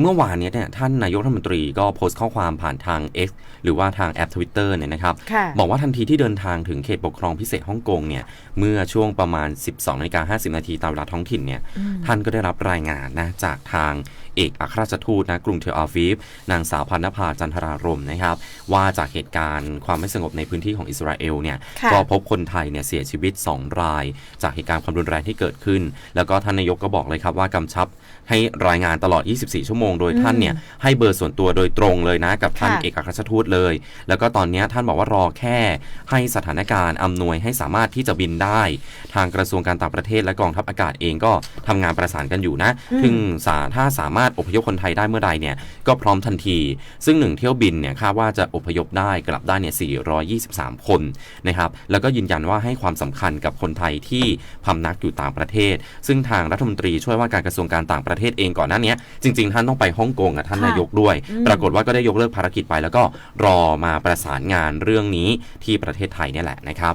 เมื่อวานเนี้เนี่ยท่านนายกรัฐมนตรีก็โพสต์ข้อความผ่านทาง X หรือว่าทางแอป Twitter เนี่ยนะครับ ค่ะ บอกว่าทันทีที่เดินทางถึงเขตปกครองพิเศษฮ่องกงเนี่ย เมื่อช่วงประมาณ 12นาฬิกา50 นาทีตามเวลาท้องถิ่นเนี่ย ท่านก็ได้รับรายงานนะจากทาง เอกอัครราชทูตนะกรุงเทลอาวีฟนางสาวพันนภาจันทรารมณ์นะครับ ว่าจากเหตุการณ์ความไม่สงบในพื้นที่ของอิสราเอลเนี่ยค่ะก็พบคนไทยเนี่ยเสียชีวิต 2 ราย จากเหตุการณ์ความรุนแรงที่เกิดขึ้น แล้วก็ท่านนายกก็บอกเลยครับว่ากำชับให้รายงานตลอด 24 ชั่วโมง โดยท่านเนี่ยให้เบอร์ส่วนตัวโดยตรงเลยนะกับท่านค่ะเอกอัครราชทูตเลย แล้วก็ตอนเนี้ยท่านบอกว่ารอแค่ให้สถานการณ์อำนวยให้สามารถที่จะบินได้ ทางกระทรวงการต่างประเทศและกองทัพอากาศเองก็ทำงานประสานกันอยู่นะถึงสาถ้าสามารถอพยพคนไทยได้เมื่อใดเนี่ยก็พร้อมทันที ซึ่งหนึ่งเที่ยวบินเนี่ยคาดว่าจะอพยพได้กลับได้เนี่ย 423 คนนะครับแล้วก็ยืนยันว่าให้ความสำคัญกับคนไทยที่พำนักอยู่ต่างประเทศ ซึ่งทางรัฐมนตรีช่วยว่าการกระทรวงการต่างประเทศเองก่อนหน้านี้จริง ๆ ท่านต้องไปฮ่องกงกับท่านนายกด้วย ปรากฏว่าก็ได้ยกเลิกภารกิจไป แล้วก็รอมาประสานงานเรื่องนี้ที่ประเทศไทยนี่แหละนะครับ